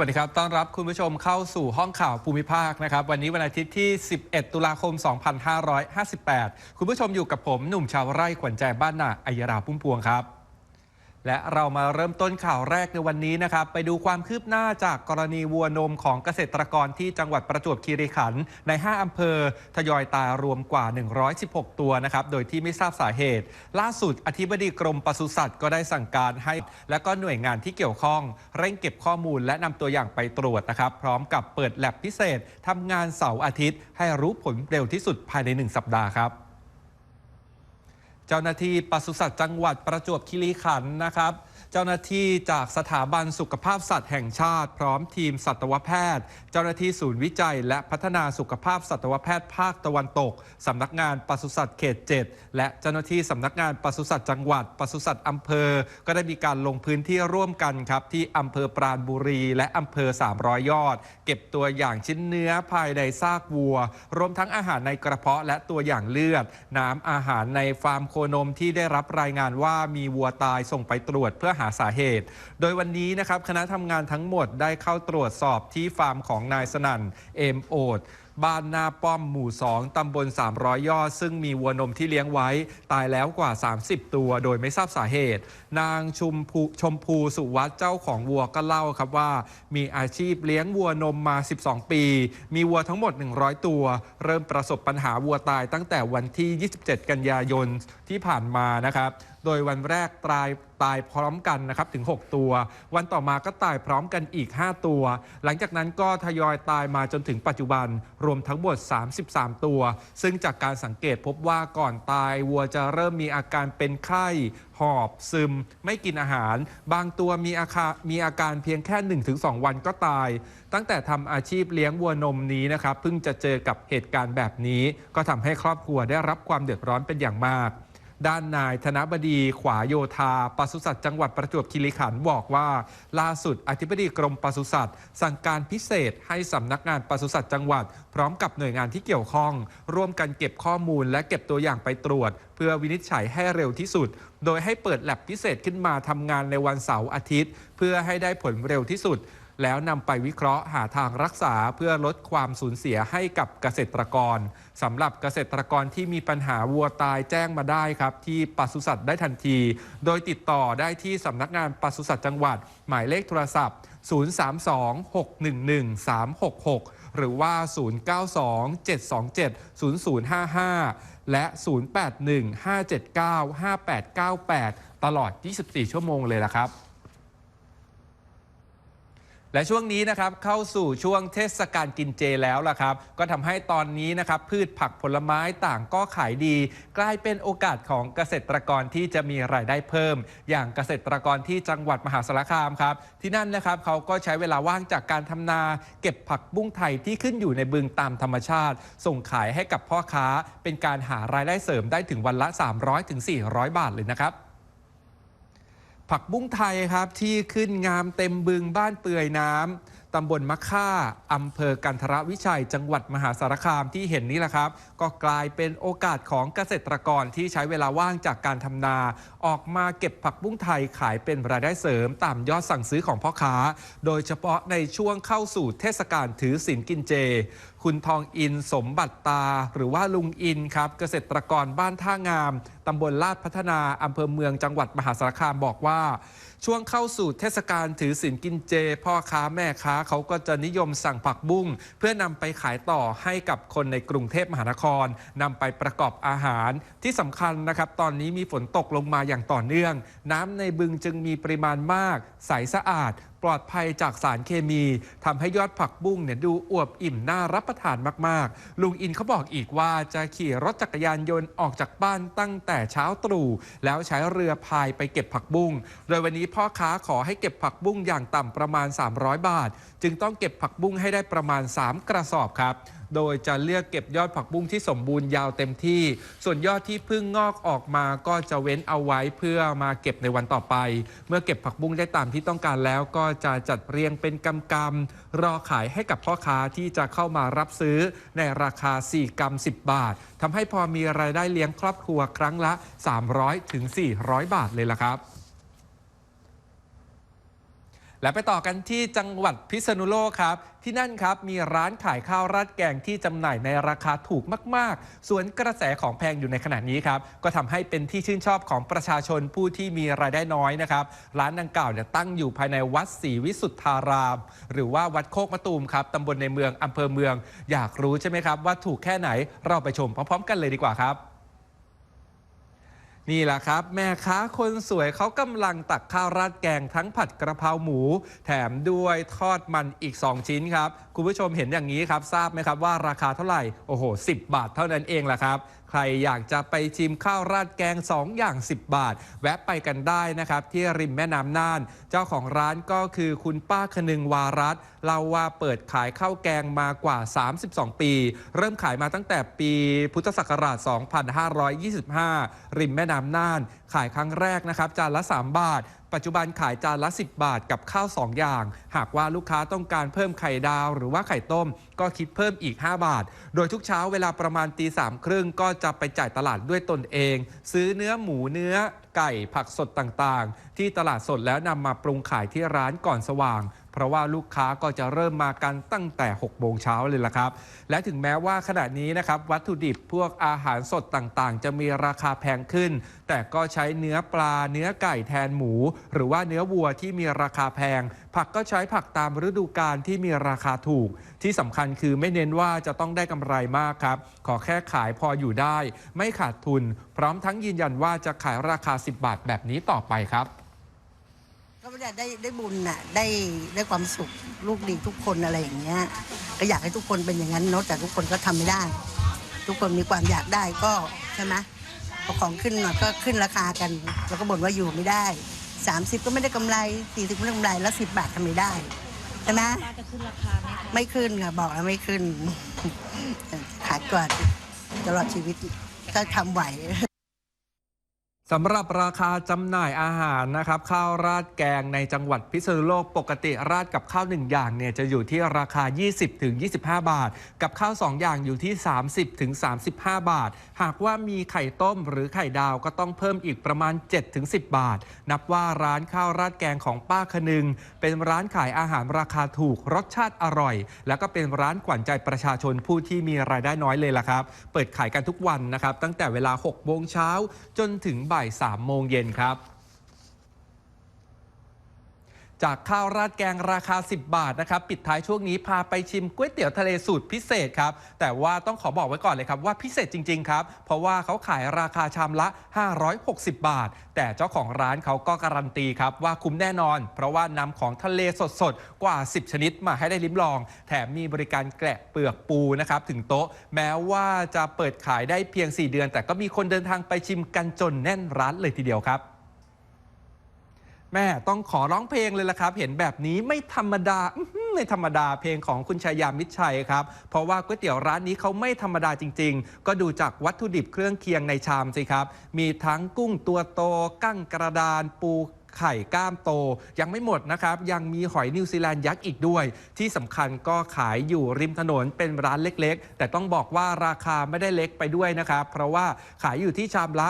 วัสดีครับ ต้อนรับคุณผู้ชมเข้าสู่ห้องข่าวภูมิภาคนะครับ วันนี้วันอาทิตย์ที่ 11 ตุลาคม 2558 คุณผู้ชมอยู่กับผมหนุ่มชาวไร่ขวัญใจบ้านนาอัยราพุ่มพวงครับ และเรามาเริ่มต้นข่าวแรกในวันนี้นะครับ ไปดูความคืบหน้าจากกรณีวัวนมของเกษตรกรที่จังหวัดประจวบคีรีขันธ์ใน 5 อำเภอ ทยอยตายรวมกว่า 116 ตัวนะครับ โดยที่ไม่ทราบสาเหตุ ล่าสุดอธิบดีกรมปศุสัตว์ก็ได้สั่งการให้ และก็หน่วยงานที่เกี่ยวข้อง เร่งเก็บข้อมูลและนำตัวอย่างไปตรวจนะครับ พร้อมกับเปิดแลบพิเศษทำงานเสาร์อาทิตย์ ให้รู้ผลเร็วที่สุดภายใน 1 สัปดาห์ครับ เจ้าหน้าที่ปศุสัตว์จังหวัดประจวบคีรีขันธ์นะครับ เจ้าหน้าที่จากสถาบันสุขภาพสัตว์แห่งชาติ พร้อมทีมสัตวแพทย์ เจ้าหน้าที่ศูนย์วิจัย และพัฒนาสุขภาพสัตวแพทย์ภาคตะวันตกสำนักงานปศุสัตว์เขต 7 และเจ้าหน้าที่สำนักงานปศุสัตว์จังหวัดปศุสัตว์อำเภอ ก็ได้มีการลงพื้นที่ร่วมกันครับที่อำเภอปราณบุรี และอำเภอ 300 ยอด เก็บตัวอย่างชิ้นเนื้อภายในซากวัว รวมทั้งอาหารในกระเพาะและตัวอย่างเลือด น้ำอาหารในฟาร์มโคนมที่ได้รับรายงานว่ามีวัวตายส่งไปตรวจเพื่อหาสาเหตุ โดยวันนี้นะครับคณะทำงานทั้งหมดได้เข้าตรวจสอบที่ฟาร์มของนายสนั่นเอมโอดบ้านนาป้อมหมู่ 2 ตำบล 300 ยอด ซึ่งมีวัวนมที่เลี้ยงไว้ ตายแล้วกว่า 30 ตัว โดยไม่ทราบสาเหตุ นางชุมพูชมพูสุวัฒน์เจ้าของวัวก็เล่าครับว่า มีอาชีพเลี้ยงวัวนมมา 12 ปี มีวัวทั้งหมด 100 ตัว เริ่มประสบปัญหาวัวตายตั้งแต่วันที่ 27 กันยายน ที่ผ่านมานะครับ โดยวันแรกตายตายพร้อมกันนะครับถึง 6 ตัว วันต่อมาก็ตายพร้อมกันอีก 5 ตัว หลังจากนั้นก็ทยอยตายมาจนถึงปัจจุบันรวมทั้งหมด 33 ตัว ซึ่งจากการสังเกตพบว่าก่อนตายวัวจะเริ่มมีอาการเป็นไข้ หอบซึม ไม่กินอาหาร บางตัวมีอาการมีอาการเพียงแค่ 1-2 วันก็ตาย ตั้งแต่ทำอาชีพเลี้ยงวัวนมนี้นะครับเพิ่งจะเจอกับเหตุการณ์แบบนี้ ก็ทำให้ครอบครัวได้รับความเดือดร้อนเป็นอย่างมาก ด้านนายธนบดีขวาโยธาปศุสัตว์จังหวัดประจวบคีรีขันธ์บอกว่า ล่าสุดอธิบดีกรมปศุสัตว์ สั่งการพิเศษให้สำนักงานปศุสัตว์จังหวัด พร้อมกับหน่วยงานที่เกี่ยวข้อง ร่วมกันเก็บข้อมูลและเก็บตัวอย่างไปตรวจ เพื่อวินิจฉัยให้เร็วที่สุด โดยให้เปิดแลบพิเศษขึ้นมาทำงานในวันเสาร์อาทิตย์ เพื่อให้ได้ผลเร็วที่สุด แล้วนำไปวิเคราะห์หาทางรักษาเพื่อลดความสูญเสียให้กับเกษตรกรสำหรับเกษตรกรที่มีปัญหาวัวตายแจ้งมาได้ครับ ที่ปศุสัตว์ได้ทันที โดยติดต่อได้ที่สำนักงานปศุสัตว์จังหวัด หมายเลขโทรศัพท์ 032-611-366 หรือว่า 092-727-0055 และ 081-579-5898 ตลอด 24 ชั่วโมงเลยละครับ และช่วงนี้นะครับเข้าสู่ช่วงเทศกาลกินเจแล้วล่ะครับ ก็ทำให้ตอนนี้นะครับพืชผักผลไม้ต่างก็ขายดี กลายเป็นโอกาสของเกษตรกรที่จะมีรายได้เพิ่ม อย่างเกษตรกรที่จังหวัดมหาสารคามครับ ที่นั่นนะครับเขาก็ใช้เวลาว่างจากการทำนา เก็บผักบุ้งไทยที่ขึ้นอยู่ในบึงตามธรรมชาติ ส่งขายให้กับพ่อค้า เป็นการหารายได้เสริมได้ถึงวันละ 300-400 บาทเลยนะครับ ผักบุ้งไทยครับที่ขึ้นงามเต็มบึงบ้านเปื่อยน้ำ ตำบลมะค่าอำเภอกันทรวิชัย จังหวัดมหาสารคามที่เห็นนี่แหละครับ ก็กลายเป็นโอกาสของเกษตรกรที่ใช้เวลาว่างจากการทำนา ออกมาเก็บผักบุ้งไทยขายเป็นรายได้เสริม ตามยอดสั่งซื้อของพ่อค้า โดยเฉพาะในช่วงเข้าสู่เทศกาลถือศีลกินเจ คุณทองอินสมบัติตา หรือว่าลุงอินครับเกษตรกรบ้านท่างามตำบลลาดพัฒนาอำเภอเมืองจังหวัดมหาสารคามบอกว่า ช่วงเข้าสู่เทศกาลถือศีลกินเจ พ่อค้าแม่ค้าเขาก็จะนิยมสั่งผักบุ้งเพื่อนำไปขายต่อให้กับคนในกรุงเทพมหานครนำไปประกอบอาหาร ที่สำคัญนะครับตอนนี้มีฝนตกลงมาอย่างต่อเนื่อง น้ำในบึงจึงมีปริมาณมาก ใสสะอาดปลอดภัยจากสารเคมีทำให้ยอดผักบุ้งเนี่ยดูอวบอิ่มน่ารับประทานมาก ๆ ลุงอินเขาบอกอีกว่าจะขี่รถจักรยานยนต์ออกจากบ้านตั้งแต่เช้าตรู่แล้วใช้เรือพายไปเก็บผักบุ้งโดยวันนี้พ่อค้าขอให้เก็บผักบุ้งอย่างต่ำประมาณ 300 บาท จึงต้องเก็บผักบุ้งให้ได้ประมาณ 3 กระสอบครับ โดยจะเลือกเก็บยอดผักบุ้งที่สมบูรณ์ยาวเต็มที่ ส่วนยอดที่เพิ่งงอกออกมาก็จะเว้นเอาไว้เพื่อมาเก็บในวันต่อไป เมื่อเก็บผักบุ้งได้ตามที่ต้องการแล้วก็จะจัดเรียงเป็นกำกำรอขายให้กับพ่อค้าที่จะเข้ามารับซื้อในราคา 4กำ10 บาททำให้พอมีรายได้เลี้ยงครอบครัวครั้งละ 300ถึง400 บาทเลยล่ะครับ และไปต่อกันที่จังหวัดพิษณุโลกครับ ที่นั่นครับมีร้านขายข้าวราดแกงที่จำหน่ายในราคาถูกมาก ๆ ส่วนกระแสของแพงอยู่ในขณะนี้ครับ ก็ทำให้เป็นที่ชื่นชอบของประชาชนผู้ที่มีรายได้น้อยนะครับ ร้านดังกล่าวเนี่ยตั้งอยู่ภายในวัดศรีวิสุทธาราม หรือว่าวัดโคกมะตูมครับตำบลในเมืองอำเภอเมือง อยากรู้ใช่ไหมครับว่าถูกแค่ไหนเราไปชมพร้อม ๆ กันเลยดีกว่าครับ นี่แหละครับ แม่ค้าคนสวยเขากำลังตักข้าวราดแกงทั้งผัดกระเพราหมู แถมด้วยทอดมันอีก 2 ชิ้นครับ คุณผู้ชมเห็นอย่างนี้ครับ ทราบไหมครับว่าราคาเท่าไหร่ โอ้โห 10 บาทเท่านั้นเองแหละครับ ใครอยากจะไปชิมข้าวราดแกง 2 อย่าง 10 บาท แวะไปกันได้นะครับ ที่ริมแม่น้ำน่าน เจ้าของร้านก็คือคุณป้าคนึงวารัตเล่าว่าเปิดขายข้าวแกงมากว่า 32 ปี เริ่มขายมาตั้งแต่ปีพุทธศักราช 2525 ริมแม่น้ำน่าน ขายครั้งแรกนะครับ จานละ 3 บาท ปัจจุบันขายจานละ 10 บาทกับข้าว 2 อย่าง หากว่าลูกค้าต้องการเพิ่มไข่ดาว หรือว่าไข่ต้ม ก็คิดเพิ่มอีก 5 บาท โดยทุกเช้าเวลาประมาณตีสามครึ่งก็จะไปจ่ายตลาดด้วยตนเอง ซื้อเนื้อหมูเนื้อไก่ผักสดต่างๆ ที่ตลาดสดแล้วนำมาปรุงขายที่ร้านก่อนสว่าง เพราะว่าลูกค้าก็จะเริ่มมากันตั้งแต่6โมงเช้าเลยล่ะครับ และถึงแม้ว่าขณะนี้นะครับวัตถุดิบพวกอาหารสดต่างๆ จะมีราคาแพงขึ้น แต่ก็ใช้เนื้อปลาเนื้อไก่แทนหมู หรือว่าเนื้อวัวที่มีราคาแพง ผักก็ใช้ผักตามฤดูกาลที่มีราคาถูก ที่สำคัญคือไม่เน้นว่าจะต้องได้กำไรมากครับ ขอแค่ขายพออยู่ได้ ไม่ขาดทุน พร้อมทั้งยืนยันว่าจะขายราคา 10 บาทแบบนี้ต่อไปครับ ก็ไม่ได้ได้ได้บุญน่ะได้ได้ความสุขลูกดีทุกคนอะไรอย่างเงี้ยก็อยากให้ทุกคนเป็นอย่างนั้นเนอะแต่ทุกคนก็ทำไม่ได้ ทุกคนมีความอยากได้ก็ใช่ไหมพอของขึ้นหน่อยก็ขึ้นราคากัน แล้วก็บ่นว่าอยู่ไม่ได้ 30 ก็ไม่ได้กำไร40ก็ไม่ได้กำไรแล้ว10บาททำไม่ได้ใช่ไหมป้าจะขึ้นราคาไหมคะไม่ขึ้นค่ะ บอกแล้วไม่ขึ้น ขายก่อนตลอดชีวิตก็ทำไหว สำหรับราคาจำหน่ายอาหารนะครับข้าวราดแกงในจังหวัดพิษณุโลกปกติราดกับข้าว 1 อย่างเนี่ยจะอยู่ที่ราคา 20-25 บาท กับข้าว 2 อย่างอยู่ที่ 30-35 บาท หากว่ามีไข่ต้มหรือไข่ดาวก็ต้องเพิ่มอีกประมาณ7ถึง10 บาท นับว่าร้านข้าวราดแกงของป้าคนึง เป็นร้านขายอาหารราคาถูกรสชาติอร่อย แล้วก็เป็นร้านขวัญใจประชาชนผู้ที่มีรายได้น้อยเลยล่ะครับ เปิดขายกันทุกวันนะครับตั้งแต่เวลา6โมงเช้าจนถึงบ่าย3โมงเย็นครับ จากข้าวราดแกงราคา 10 บาทนะครับ ปิดท้ายช่วงนี้พาไปชิมก๋วยเตี๋ยวทะเลสูตรพิเศษครับ แต่ว่าต้องขอบอกไว้ก่อนเลยครับว่าพิเศษจริง ๆ ครับ เพราะว่าเขาขายราคาชามละ 560 บาท แต่เจ้าของร้านเขาก็การันตีครับว่าคุ้มแน่นอน เพราะว่านำของทะเลสดๆ กว่า 10 ชนิดมาให้ได้ลิ้มลอง แถมมีบริการแกะเปลือกปูนะครับถึงโต๊ะ แม้ว่าจะเปิดขายได้เพียง 4 เดือน แต่ก็มีคนเดินทางไปชิมกันจนแน่นร้านเลยทีเดียวครับ แม่ต้องขอร้องเพลงเลยละครับ เห็นแบบนี้ไม่ธรรมดาไม่ธรรมดาเพลงของคุณชายามิตรชัยครับ เพราะว่าก๋วยเตี๋ยวร้านนี้เขาไม่ธรรมดาจริง ๆ ก็ดูจากวัตถุดิบเครื่องเคียงในชามสิครับ มีทั้งกุ้งตัวโตกั้งกระดานปู ไข่ก้ามโต ยังไม่หมดนะครับ ยังมีหอยนิวซีแลนด์ยักษ์อีกด้วย ที่สำคัญก็ขายอยู่ริมถนนเป็นร้านเล็กๆ แต่ต้องบอกว่าราคาไม่ได้เล็กไปด้วยนะครับ เพราะว่าขายอยู่ที่ชามละ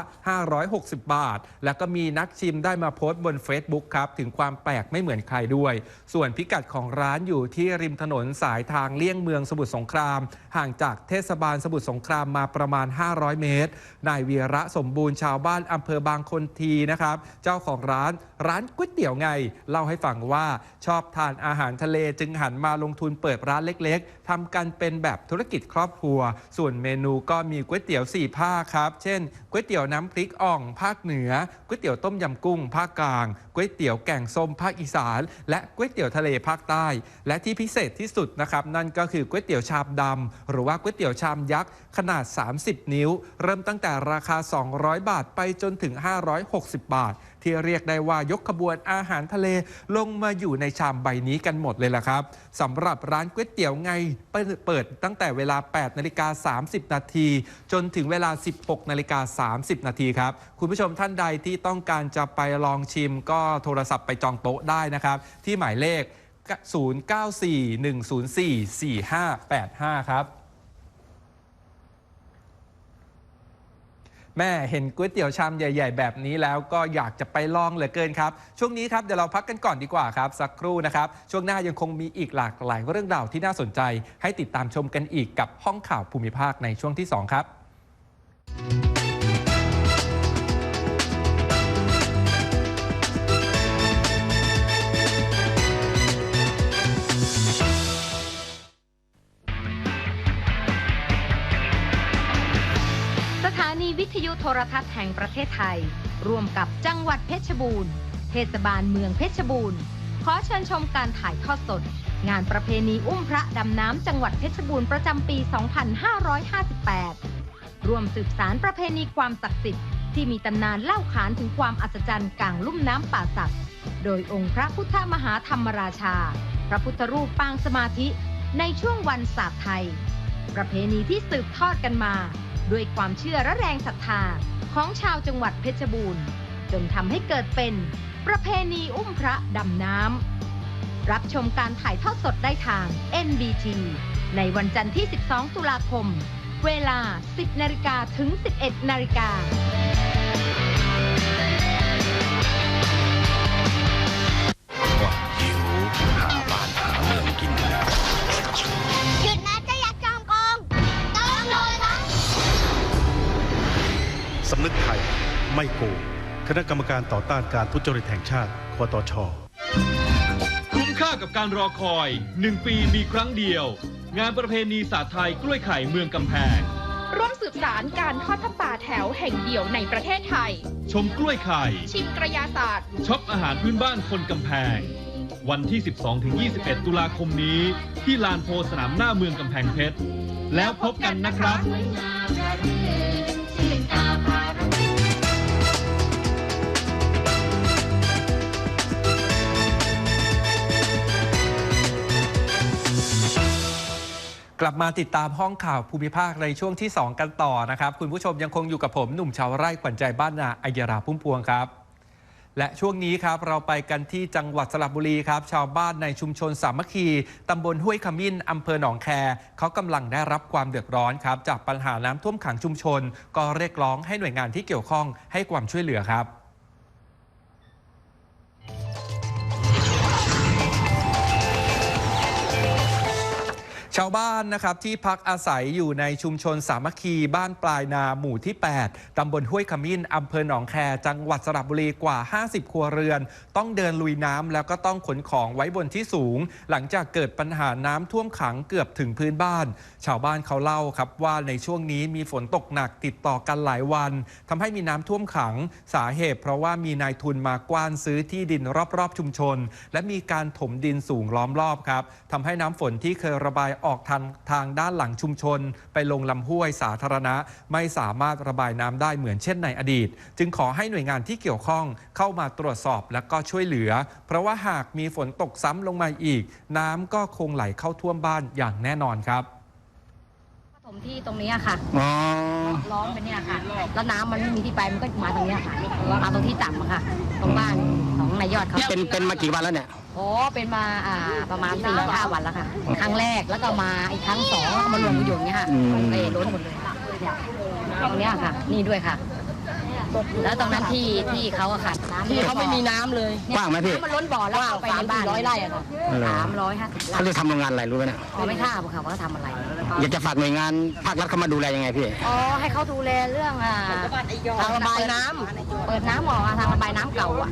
560 บาท แล้วก็มีนักชิมได้มาโพสต์บน Facebook ครับถึงความแปลกไม่เหมือนใครด้วย ส่วนพิกัดของร้านอยู่ที่ริมถนนสายทางเลี่ยงเมืองสมุทรสงคราม ห่างจากเทศบาลสมุทรสงครามมาประมาณ 500 เมตรนายเวียระสมบูรณ์ชาวบ้านอำเภอบางคนทีนะครับ เจ้าของร้านร้านก๋วยเตี๋ยวไง เล่าให้ฟังว่าชอบทานอาหารทะเลจึงหันมาลงทุนเปิดร้านเล็กๆทำกันเป็นแบบธุรกิจครอบครัว ส่วนเมนูก็มีก๋วยเตี๋ยวสี่ภาคครับเช่นก๋วยเตี๋ยวน้ำพริกอ่องภาคเหนือก๋วยเตี๋ยวต้มยำกุ้ง ภาคกลางก๋วยเตี๋ยวแกงส้มภาคอีสาน และก๋วยเตี๋ยวทะเลภาคใต้ และที่พิเศษที่สุดนะครับนั่นก็คือก๋วยเตี๋ยวชามดำหรือว่าก๋วยเตี๋ยวชามยักษ์ขนาด 30 นิ้ว เริ่มตั้งแต่ราคา 200 บาทไปจนถึง 560 บาท ที่เรียกได้ว่ายกขบวนอาหารทะเลลงมาอยู่ในชามใบนี้กันหมดเลยล่ะครับสำหรับร้านก๋วยเตี๋ยวไงเปิดตั้งแต่เวลา 8 นาฬิกา 30 นาที จนถึงเวลา 16 นาฬิกา 30 นาทีครับ คุณผู้ชมท่านใดที่ต้องการจะไปลองชิมก็โทรศัพท์ไปจองโต๊ะได้นะครับ ที่หมายเลข 0941044585 ครับ แม่เห็นก๋วยเตี๋ยวชามใหญ่ ๆ แบบนี้แล้วก็อยากจะไปลองเหลือเกินครับ ช่วงนี้ครับเดี๋ยวเราพักกันก่อนดีกว่าครับ สักครู่นะครับ ช่วงหน้ายังคงมีอีกหลากหลายเรื่องราวที่น่าสนใจ ให้ติดตามชมกันอีกกับห้องข่าวภูมิภาคในช่วงที่ 2 ครับ โทรทัศน์แห่งประเทศไทย ร่วมกับจังหวัดเพชรบูรณ์ เทศบาลเมืองเพชรบูรณ์ ขอเชิญชมการถ่ายทอดสด งานประเพณีอุ้มพระดำน้ำจังหวัดเพชรบูรณ์ประจำปี 2558 ร่วมสืบสารประเพณีความศักดิ์สิทธิ์ที่มีตำนานเล่าขานถึงความอัศจรรย์กลางลุ่มน้ำป่าสัก โดยองค์พระพุทธมหาธรรมราชา พระพุทธรูปปางสมาธิในช่วงวันศาสตร์ไทย ประเพณีที่สืบทอดกันมา ด้วยความเชื่อและแรงศรัทธาของชาวจังหวัดเพชรบูรณ์ จนทำให้เกิดเป็นประเพณีอุ้มพระดำน้ำ รับชมการถ่ายทอดสดได้ทาง NBT ในวันจันทร์ที่ 12 ตุลาคม เวลา 10นาฬิกาถึง 11นาฬิกา สำนึกไทย ไม่โกงคณะกรรมการต่อต้านการทุจริตแห่งชาติคอตชคุ้มค่ากับการรอคอย 1 ปีมีครั้งเดียว งานประเพณีศาสตร์ไทยกล้วยไข่เมืองกำแพง ร่วมสืบสารการทอดผ้าป่าแถวแห่งเดียวในประเทศไทย ชมกล้วยไข่ ชิมกระยาศาสตร์ ช็อปอาหารพื้นบ้านคนกำแพง วันที่ 12-21 ตุลาคมนี้ ที่ลานโพสนามหน้าเมืองกำแพงเพชร แล้วพบกันนะครับ กลับมาติดตามห้องข่าวภูมิภาคในช่วงที่ 2 กันต่อนะครับ คุณผู้ชมยังคงอยู่กับผมหนุ่มชาวไร่ขวัญใจบ้านนาอัยราพุ่มพวงครับ และช่วงนี้ครับเราไปกันที่จังหวัดสระบุรีครับ ชาวบ้านในชุมชนสามัคคีตำบลห้วยขมิ้นอำเภอหนองแคเขากำลังได้รับความเดือดร้อนครับ จากปัญหาน้ำท่วมขังชุมชน ก็เรียกร้องให้หน่วยงานที่เกี่ยวข้องให้ความช่วยเหลือครับ ชาวบ้านนะครับที่พักอาศัยอยู่ในชุมชนสามัคคีบ้านปลายนาหมู่ที่ 8 ตำบลห้วยขมิ้นอำเภอหนองแค จังหวัดสระบุรีกว่า 50 ครัวเรือน ต้องเดินลุยน้ำแล้วก็ต้องขนของไว้บนที่สูง หลังจากเกิดปัญหาน้ำท่วมขังเกือบถึงพื้นบ้าน ชาวบ้านเขาเล่าครับว่าในช่วงนี้มีฝนตกหนักติดต่อกันหลายวันทำให้มีน้ำท่วมขังสาเหตุ เพราะว่ามีนายทุนมากว้านซื้อที่ดินรอบๆ ชุมชน และมีการถมดินสูงล้อมรอบครับทำให้น้ำฝนที่เคยระบายออกทางทางด้านหลังชุมชน ไปลงลำห้วยสาธารณะ ไม่สามารถระบายน้ำได้เหมือนเช่นในอดีต จึงขอให้หน่วยงานที่เกี่ยวข้องเข้ามาตรวจสอบและก็ช่วยเหลือ เพราะว่าหากมีฝนตกซ้ำลงมาอีก น้ำก็คงไหลเข้าท่วมบ้านอย่างแน่นอนครับ ถมที่ตรงนี้ค่ะล้อมไปเนี่ยค่ะ แล้วน้ำมันไม่มีที่ไปมันก็มาตรงเนี้ยค่ะมาตรงที่ต่ำอะค่ะ ตรงบ้านของนายยอดเขาเป็นเป็นมากี่วันแล้วเนี่ยโอ้เป็นมาอ่าประมาณสี่ห้าวันแล้วค่ะ ครั้งแรกแล้วก็มาอีกครั้งสองแล้วก็มารวมกันอยู่อย่างเงี้ยค่ะอืมเอ้ล้นหมดเลยเนี่ยตรงเนี้ยค่ะ นี่ด้วยค่ะ แล้วตรงนั้นที่ที่เขาอะค่ะที่เขาไม่มีน้ำเลยกว้างไหมพี่น้ำมันล้นบ่อแล้วเข้าไปในบ้านร้อยไร่อะค่ะเหรอสามร้อยห้าสิบไร่เขาจะทำโรงงานอะไรรู้ไหมเนี่ยเราไม่ทราบค่ะว่าเขาทำอะไร อยากจะฝากหน่วยงานภาครัฐเข้ามาดูแลยังไงพี่ อ๋อ ให้เขาดูแลเรื่องอ่าทางระบายน้ำ เปิดน้ำออกอะทางระบายน้ำเก่าอะ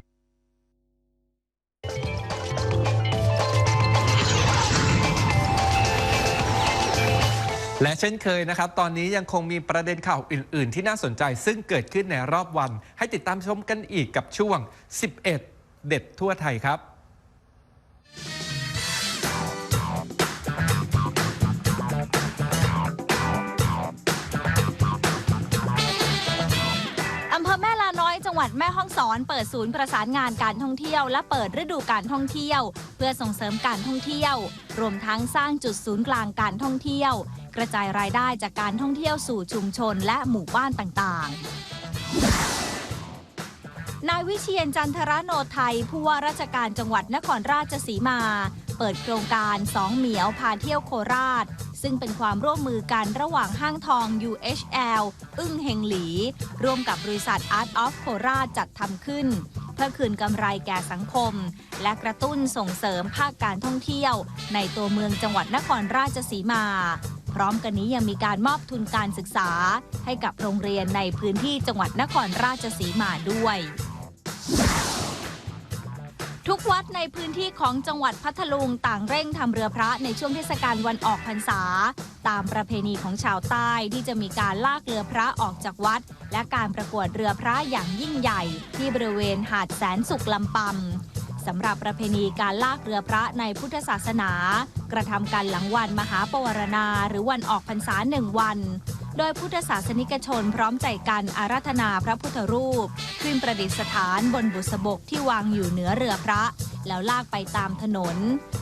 และเช่นเคยนะครับ ตอนนี้ยังคงมีประเด็นข่าวอื่น ๆ ที่น่าสนใจ ซึ่งเกิดขึ้นในรอบวัน ให้ติดตามชมกันอีกกับช่วง 11 เด็ดทั่วไทยครับ อำเภอแม่ลาน้อยจังหวัดแม่ฮ่องสอน เปิดศูนย์ประสานงานการท่องเที่ยว และเปิดฤดูการท่องเที่ยว เพื่อส่งเสริมการท่องเที่ยว รวมทั้งสร้างจุดศูนย์กลางการท่องเที่ยว กระจายรายได้จากการท่องเที่ยวสู่ชุมชนและหมู่บ้านต่างๆนายวิเชียนจันทรโนไทยผู้ว่าราชการจังหวัดนครราชสีมา เปิดโครงการสองเหมียวพาเที่ยวโคราช ซึ่งเป็นความร่วมมือกันระหว่างห้างทอง UHL อึ้งเฮงหลี ร่วมกับบริษัท Art of c o r a จัดทำขึ้น เพื่อคืนกำไรแก่สังคม และกระตุ้นส่งเสริมภาคการท่องเที่ยว ในตัวเมืองจังหวัดนครราชสีมา พร้อมกันนี้ยังมีการมอบทุนการศึกษา ให้กับโรงเรียนในพื้นที่จังหวัดนครราชสีมาด้วย ทุกวัดในพื้นที่ของจังหวัดพัทลุงต่างเร่งทำเรือพระในช่วงเทศกาลวันออกพรรษา ตามประเพณีของชาวใต้ที่จะมีการลากเรือพระออกจากวัด และการประกวดเรือพระอย่างยิ่งใหญ่ ที่บริเวณหาดแสนสุขลำปำ สำหรับประเพณีการลากเรือพระในพุทธศาสนา กระทำการหลังวันมหาปวารณา หรือวันออกพรรษาหนึ่งวัน โดยพุทธศาสนิกชนพร้อมใจกันอาราธนาพระพุทธรูป ขึ้นประดิษฐานบนบุษบกที่วางอยู่เหนือเรือพระ แล้วลากไปตามถนน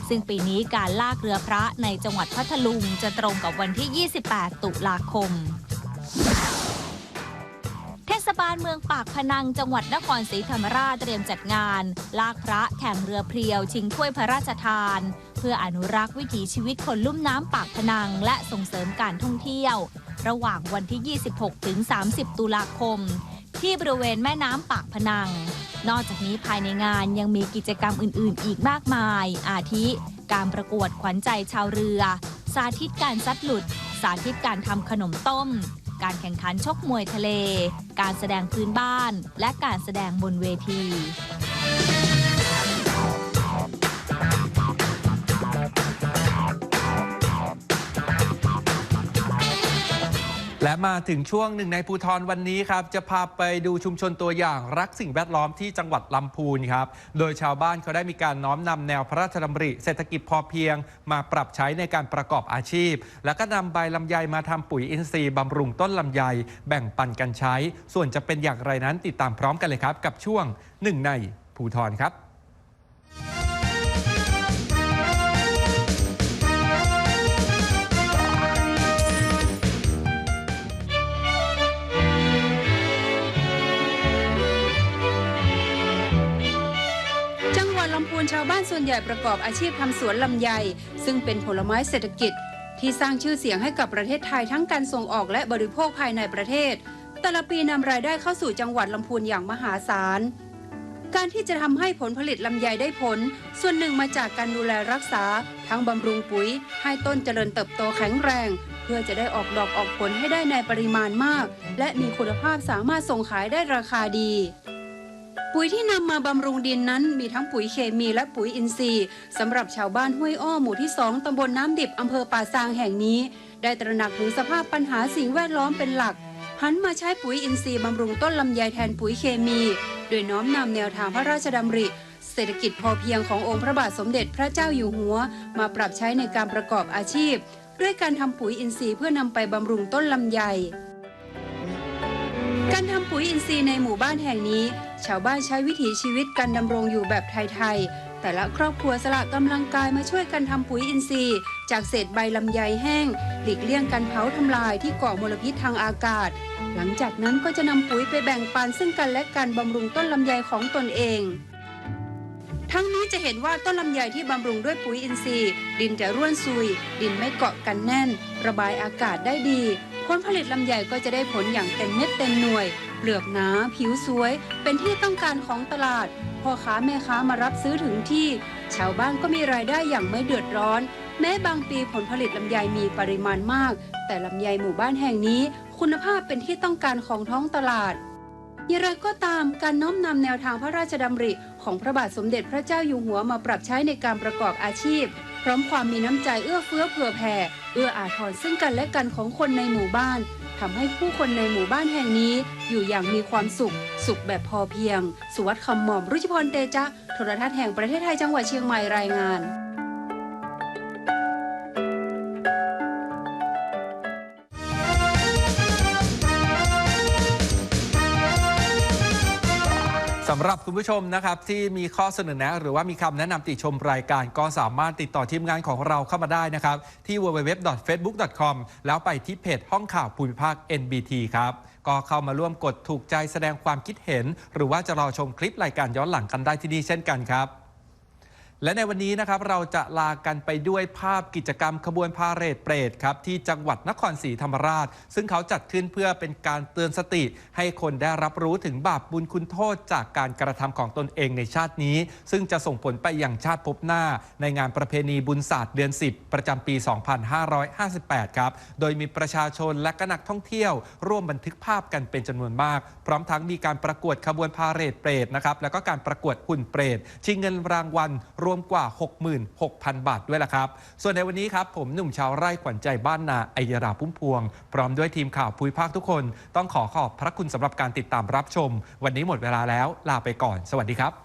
ซึ่งปีนี้การลากเรือพระในจังหวัดพัทลุงจะตรงกับวันที่ 28 ตุลาคม ศบาลเมืองปากพนังจังหวัดนครศรีธรรมราชเตรียมจัดงาน ลากพระแข่งเรือเพรียว ชิงถ้วยพระราชทาน เพื่ออนุรักษ์วิถีชีวิตคนลุ่มน้ำปากพนัง และส่งเสริมการท่องเที่ยว ระหว่างวันที่ 26 ถึง 30 ตุลาคม ที่บริเวณแม่น้ำปากพนัง นอกจากนี้ภายในงานยังมีกิจกรรมอื่น ๆ อีกมากมาย อาทิ การประกวดขวัญใจชาวเรือ สาธิตการซัดหลุด สาธิตการทำขนมต้ม การแข่งขันชกมวยทะเล การแสดงพื้นบ้าน และการแสดงบนเวที และมาถึงช่วงหนึ่งในภูทรวันนี้ครับ จะพาไปดูชุมชนตัวอย่างรักสิ่งแวดล้อมที่จังหวัดลำพูนครับ โดยชาวบ้านเขาได้มีการน้อมนำแนวพระราชดำริเศรษฐกิจพอเพียง มาปรับใช้ในการประกอบอาชีพ แล้วก็นำใบลำไยมาทำปุ๋ยอินทรีย์บำรุงต้นลำไย แบ่งปันกันใช้ ส่วนจะเป็นอย่างไรนั้นติดตามพร้อมกันเลยครับ กับช่วงหนึ่งในภูทรครับาวบ้านส่วนใหญ่ประกอบอาชีพทำสวนลำไย ซึ่งเป็นผลไม้เศรษฐกิจ ที่สร้างชื่อเสียงให้กับประเทศไทยทั้งการส่งออกและบริโภคภายในประเทศ แต่ละปีนำรายได้เข้าสู่จังหวัดลำพูนอย่างมหาศาล การที่จะทำให้ผลผลิตลำไยได้ผล ส่วนหนึ่งมาจากการดูแลรักษา ทั้งบำรุงปุ๋ย ให้ต้นเจริญเติบโตแข็งแรง เพื่อจะได้ออกดอกออกผลให้ได้ในปริมาณมาก และมีคุณภาพสามารถส่งขายได้ราคาดี ปุ๋ยที่นำมาบำรุงดินนั้นมีทั้งปุ๋ยเคมีและปุ๋ยอินทรีย์สำหรับชาวบ้านห้วยอ้อหมู่ที่ 2ตำบลน้ำดิบอำเภอป่าซางแห่งนี้ ได้ตระหนักถึงสภาพปัญหาสิ่งแวดล้อมเป็นหลัก หันมาใช้ปุ๋ยอินทรีย์บำรุงต้นลำไยแทนปุ๋ยเคมี โดยน้อมนำแนวทางพระราชดำริ เศรษฐกิจพอเพียงขององค์พระบาทสมเด็จพระเจ้าอยู่หัว มาปรับใช้ในการประกอบอาชีพ ด้วยการทำปุ๋ยอินทรีย์เพื่อนำไปบำรุงต้นลำไย การทำปุ๋ยอินทรีย์ในหมู่บ้านแห่งนี้ ชาวบ้านใช้วิถีชีวิตการดำรงอยู่แบบไทยๆ แต่ละครอบครัวสละกำลังกายมาช่วยกันทำปุ๋ยอินทรีย์ จากเศษใบลำไยแห้ง หลีกเลี่ยงการเผาทำลายที่ก่อมลพิษทางอากาศ หลังจากนั้นก็จะนำปุ๋ยไปแบ่งปันซึ่งกันและกันบำรุงต้นลำไยของตนเอง ทั้งนี้จะเห็นว่าต้นลำไยที่บำรุงด้วยปุ๋ยอินทรีย์ ดินจะร่วนซุย ดินไม่เกาะกันแน่น ระบายอากาศได้ดี ผลผลิตลำไยก็จะได้ผลอย่างเต็มเม็ดเต็มหน่วย เปลือกหนา ผิวสวย เป็นที่ต้องการของตลาด พ่อค้าแม่ค้ามารับซื้อถึงที่ ชาวบ้านก็มีรายได้อย่างไม่เดือดร้อน แม้บางปีผลผลิตลำไยมีปริมาณมาก แต่ลำไยหมู่บ้านแห่งนี้ คุณภาพเป็นที่ต้องการของท้องตลาดอย่างไรก็ตามการน้อมนำแนวทางพระราชดำริ ของพระบาทสมเด็จพระเจ้าอยู่หัวมาปรับใช้ในการประกอบอาชีพ พร้อมความมีน้ำใจเอื้อเฟื้อเผื่อแผ่ เอื้ออาทรซึ่งกันและกันของคนในหมู่บ้านทำให้ผู้คนในหมู่บ้านแห่งนี้ อยู่อย่างมีความสุข สุขแบบพอเพียง สุวัสดิ์คำหม่อมรุจิพรเตจะโทรทัศน์แห่งประเทศไทยจังหวัดเชียงใหม่รายงาน หรับคุณผู้ชมนะครับที่มีข้อเสนอแนะ หรือว่ามีคำแนะนำติชมรายการก็สามารถติดต่อทีมงานของเราเข้ามาได้นะครับ ที่ www.facebook.com แล้วไปที่เพจห้องข่าวภูมิภาค NBT ครับ ก็เข้ามาร่วมกดถูกใจแสดงความคิดเห็น หรือว่าจะรอชมคลิปรายการย้อนหลังกันได้ที่นี่เช่นกันครับ และในวันนี้นะครับเราจะลากันไปด้วยภาพกิจกรรมขบวนพาเหรดเปรตครับที่จังหวัดนครศรีธรรมราช ซึ่งเขาจัดขึ้นเพื่อเป็นการเตือนสติ ให้คนได้รับรู้ถึงบาปบุญคุณโทษจากการกระทำของตนเองในชาตินี้ ซึ่งจะส่งผลไปอยังชาติภพหน้า ในงานประเพณีบุญศาสตร์เดือน 10 ประจำปี 2558 ครับ โดยมีประชาชนและก็นักท่องเที่ยว ร่วมบันทึกภาพกันเป็นจำนวนมาก พร้อมทั้งมีการประกวดขบวนพาเหรดเปรตนะครับแล้วก็การประกวดหุ่นเปรตชิงเงินรางวัลรวมกว่า 66,000 บาทด้วยล่ะครับ ส่วนในวันนี้ครับ ผมหนุ่มชาวไร่ขวัญใจบ้านนาไอยราพุ่มพวง พร้อมด้วยทีมข่าวภูมิภาคทุกคน ต้องขอขอบพระคุณสำหรับการติดตามรับชม วันนี้หมดเวลาแล้วลาไปก่อน สวัสดีครับ